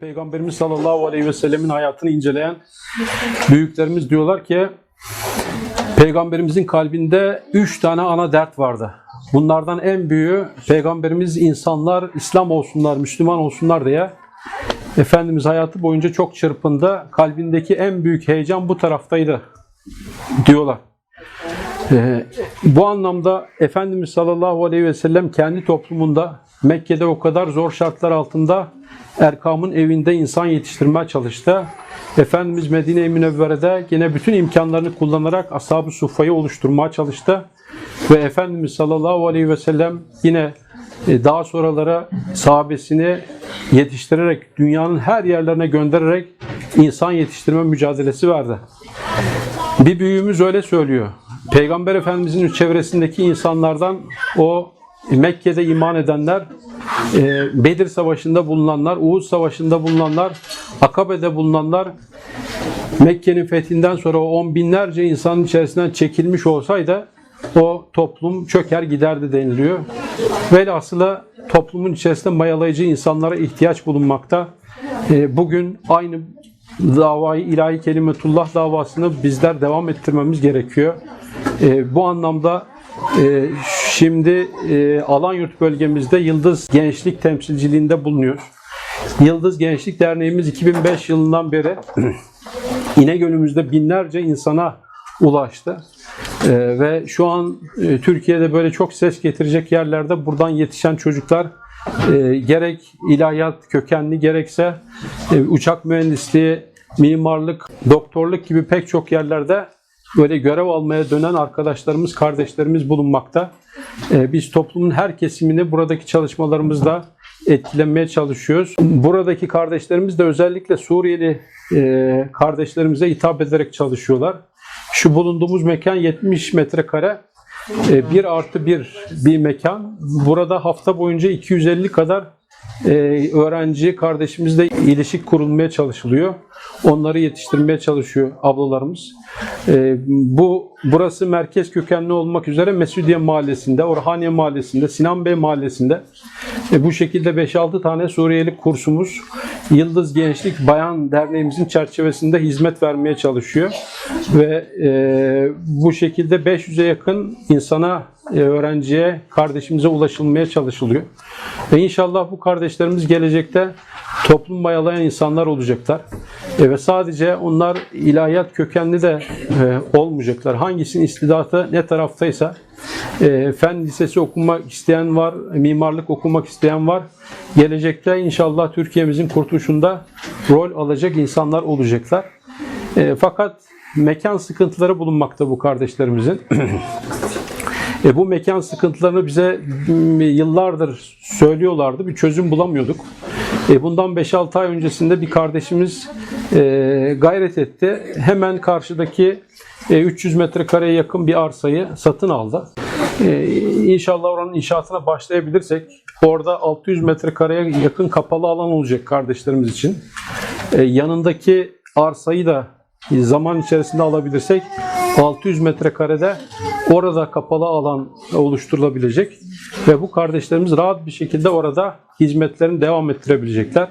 Peygamberimiz sallallahu aleyhi ve sellemin hayatını inceleyen büyüklerimiz diyorlar ki Peygamberimizin kalbinde üç tane ana dert vardı. Bunlardan en büyüğü Peygamberimiz insanlar İslam olsunlar, Müslüman olsunlar diye Efendimiz hayatı boyunca çok çırpındı. Kalbindeki en büyük heyecan bu taraftaydı diyorlar. Ee, bu anlamda Efendimiz sallallahu aleyhi ve sellem kendi toplumunda Mekke'de o kadar zor şartlar altında Erkam'ın evinde insan yetiştirmeye çalıştı. Efendimiz Medine-i Münevvere'de yine bütün imkanlarını kullanarak Ashab-ı Suffa'yı oluşturmaya çalıştı. Ve Efendimiz sallallahu aleyhi ve sellem yine e, daha sonralara sahabesini yetiştirerek, dünyanın her yerlerine göndererek insan yetiştirme mücadelesi verdi. Bir büyüğümüz öyle söylüyor. Peygamber Efendimizin çevresindeki insanlardan o Mekke'de iman edenler, e, Bedir Savaşı'nda bulunanlar, Uhud Savaşı'nda bulunanlar, Akabe'de bulunanlar, Mekke'nin fethinden sonra o on binlerce insanın içerisinden çekilmiş olsaydı o toplum çöker giderdi deniliyor. Velhasıla toplumun içerisinde mayalayıcı insanlara ihtiyaç bulunmakta. E, Bugün aynı davayı ilahi kelimetullah davasını bizler devam ettirmemiz gerekiyor. E, bu anlamda şimdi e, Alanyurt bölgemizde Yıldız Gençlik temsilciliğinde bulunuyor. Yıldız Gençlik Derneğimiz 2005 yılından beri İnegöl'ümüzde binlerce insana ulaştı. E, ve şu an e, Türkiye'de böyle çok ses getirecek yerlerde buradan yetişen çocuklar e, gerek ilahiyat kökenli gerekse e, uçak mühendisliği, mimarlık, doktorluk gibi pek çok yerlerde böyle görev almaya dönen arkadaşlarımız, kardeşlerimiz bulunmakta. E, biz toplumun her kesimini buradaki çalışmalarımızda etkilemeye çalışıyoruz. Buradaki kardeşlerimiz de özellikle Suriyeli e, kardeşlerimize hitap ederek çalışıyorlar. Şu bulunduğumuz mekan 70 metrekare. E, bir artı bir bir mekan. Burada hafta boyunca 250 kadar e, öğrenci kardeşimizle ilişik kurulmaya çalışılıyor. Onları yetiştirmeye çalışıyor ablalarımız. E, bu burası merkez kökenli olmak üzere Mesudiye Mahallesi'nde, Orhaniye Mahallesi'nde, Sinan Bey Mahallesi'nde e, bu şekilde 5-6 tane Suriyeli kursumuz Yıldız Gençlik Bayan Derneğimizin çerçevesinde hizmet vermeye çalışıyor. Ve e, bu şekilde 500'e yakın insana, e, öğrenciye, kardeşimize ulaşılmaya çalışılıyor. Ve inşallah bu kardeşlerimiz gelecekte toplum mayalayan insanlar olacaklar. Ve sadece onlar ilahiyat kökenli de e, olmayacaklar. Hangisinin istidatı ne taraftaysa e, fen lisesi okumak isteyen var, mimarlık okumak isteyen var. Gelecekte inşallah Türkiye'mizin kurtuluşunda rol alacak insanlar olacaklar. E, fakat mekan sıkıntıları bulunmakta bu kardeşlerimizin. E, bu mekan sıkıntılarını bize yıllardır söylüyorlardı. Bir çözüm bulamıyorduk. E, bundan 5-6 ay öncesinde bir kardeşimiz e, gayret etti. Hemen karşıdaki e, 300 metrekareye yakın bir arsayı satın aldı. E, inşallah oranın inşaatına başlayabilirsek orada 600 metrekareye yakın kapalı alan olacak kardeşlerimiz için. E, yanındaki arsayı da zaman içerisinde alabilirsek 600 metrekarede orada kapalı alan oluşturulabilecek ve bu kardeşlerimiz rahat bir şekilde orada hizmetlerini devam ettirebilecekler.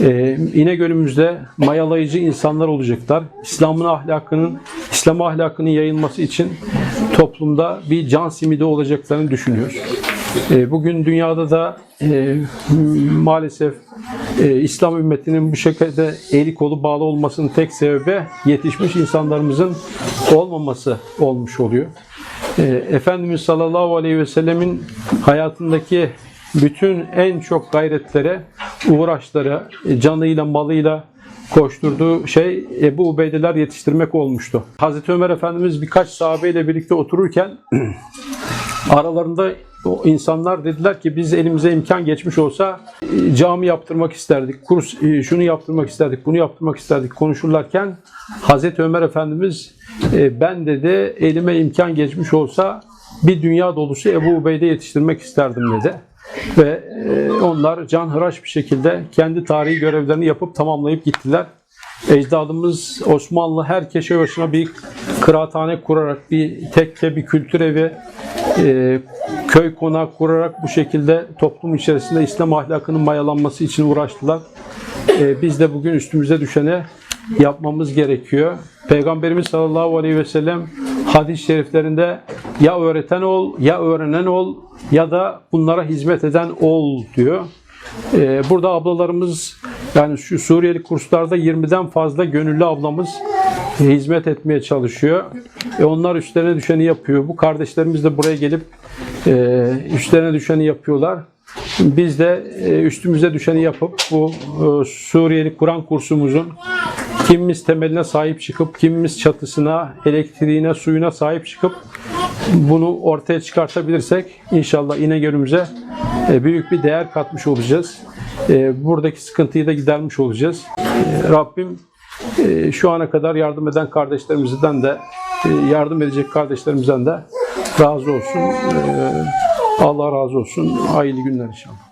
Ee, İnegöl'ümüzde mayalayıcı insanlar olacaklar. İslam'ın ahlakının, İslam ahlakının yayılması için toplumda bir can simidi olacaklarını düşünüyoruz. Ee, bugün dünyada da e, maalesef e, İslam ümmetinin bu şekilde eli kolu bağlı olmasının tek sebebi yetişmiş insanlarımızın olmaması olmuş oluyor. E, Efendimiz sallallahu aleyhi ve sellemin hayatındaki bütün en çok gayretlere, uğraşları, e, canıyla, malıyla koşturduğu şey Ebu Ubeydeler yetiştirmek olmuştu. Hazreti Ömer Efendimiz birkaç sahabeyle birlikte otururken aralarında o insanlar dediler ki biz elimize imkan geçmiş olsa e, cami yaptırmak isterdik, kurs e, şunu yaptırmak isterdik, bunu yaptırmak isterdik konuşurlarken Hazreti Ömer Efendimiz e, ben dedi elime imkan geçmiş olsa bir dünya dolusu Ebu Ubeyde yetiştirmek isterdim dedi. Ve onlar canhıraş bir şekilde kendi tarihi görevlerini yapıp tamamlayıp gittiler. Ecdadımız Osmanlı her köşe başına bir kıraathane kurarak, bir tekke, bir kültür evi, e, köy konağı kurarak bu şekilde toplum içerisinde İslam ahlakının mayalanması için uğraştılar. e, biz de bugün üstümüze düşeni yapmamız gerekiyor. Peygamberimiz sallallahu aleyhi ve sellem hadis-i şeriflerinde ya öğreten ol, ya öğrenen ol ya da bunlara hizmet eden ol diyor. Ee, burada ablalarımız yani şu Suriyeli kurslarda 20'den fazla gönüllü ablamız hizmet etmeye çalışıyor. E onlar üstlerine düşeni yapıyor. Bu kardeşlerimiz de buraya gelip e, üstlerine düşeni yapıyorlar. Biz de e, üstümüze düşeni yapıp bu e, Suriyeli Kur'an kursumuzun kimimiz temeline sahip çıkıp, kimimiz çatısına, elektriğine, suyuna sahip çıkıp bunu ortaya çıkartabilirsek inşallah İnegöl'ümüze e, büyük bir değer katmış olacağız. E, Buradaki sıkıntıyı da gidermiş olacağız. E, Rabbim şu ana kadar yardım eden kardeşlerimizden de e, yardım edecek kardeşlerimizden de razı olsun. E, Allah razı olsun. Hayırlı günler inşallah.